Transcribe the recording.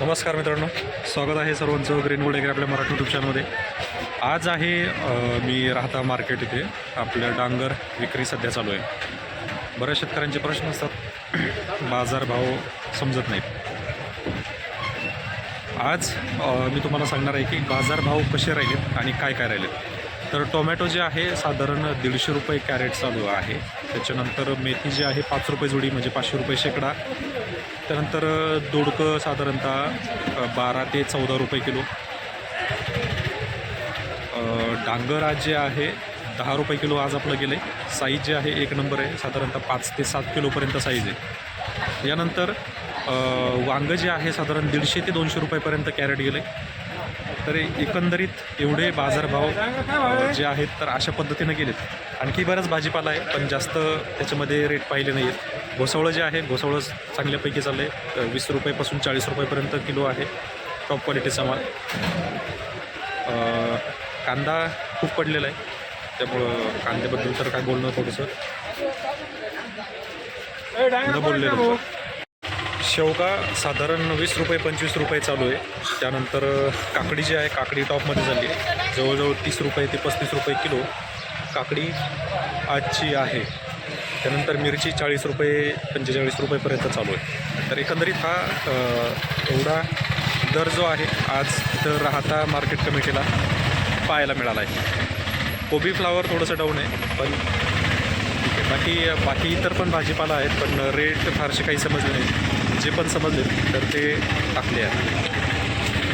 नमस्कार मित्रांनो स्वागत आहे सर्वांचं ग्रीनवूड वगैरे आपल्या मराठी यूट्यूब चॅनलमध्ये आज आहे मी राहता मार्केट इथे आपल्या डांगर विक्री सध्या चालू आहे. बऱ्याच शेतकऱ्यांचे प्रश्न असतात बाजारभाव समजत नाहीत. आज मी तुम्हाला सांगणार आहे की बाजारभाव कसे राहिलेत आणि काय काय राहिलेत. तर टोमॅटो जे आहे साधारण दीडशे रुपये कॅरेट चालू आहे. त्याच्यानंतर मेथी जी आहे पाच रुपये जोडी म्हणजे पाचशे रुपये शेकडा. त्यानंतर दोडकं साधारणतः बारा ते चौदा रुपये किलो. डांगर आज जे आहे दहा रुपये किलो आज आपलं गेलं आहे साईज जे आहे एक नंबर आहे. साधारणतः पाच ते सात किलोपर्यंत साईज आहे. यानंतर वांगं जे आहे साधारण दीडशे ते दोनशे रुपयेपर्यंत कॅरेट गेलं आहे तर एकंदरीत एवढे बाजारभाव जे आहेत तर अशा पद्धतीनं गेलेत. आणखी बराच भाजीपाला आहे पण जास्त त्याच्यामध्ये रेट पाहिले नाही आहेत घोसावळं जे आहे घोसावळं चांगल्यापैकी चाललं आहे वीस रुपयेपासून चाळीस रुपयेपर्यंत किलो आहे. टॉप क्वालिटीचा माल. कांदा खूप पडलेला आहे. त्यामुळं कांद्याबद्दल तर काय बोलणं थोडंसं. बोललेलं. शेवगा साधारण वीस रुपये पंचवीस रुपये चालू आहे. त्यानंतर काकडी जी आहे काकडी टॉपमध्ये झाली आहे. जवळजवळ तीस रुपये ते पस्तीस रुपये किलो काकडी आजची आहे. त्यानंतर मिरची चाळीस रुपये पंचेचाळीस रुपयेपर्यंत चालू आहे. तर एकंदरीत हा एवढा दर जो आहे आज इथं राहता मार्केट कमिटीला पाहायला मिळाला आहे. कोबी फ्लावर थोडंसं डाऊन आहे पण ठीक आहे. बाकी बाकी इतर पण भाजीपाला आहेत पण रेट फारसे काही समजले नाही. जे पण समजले तर ते टाकले आहेत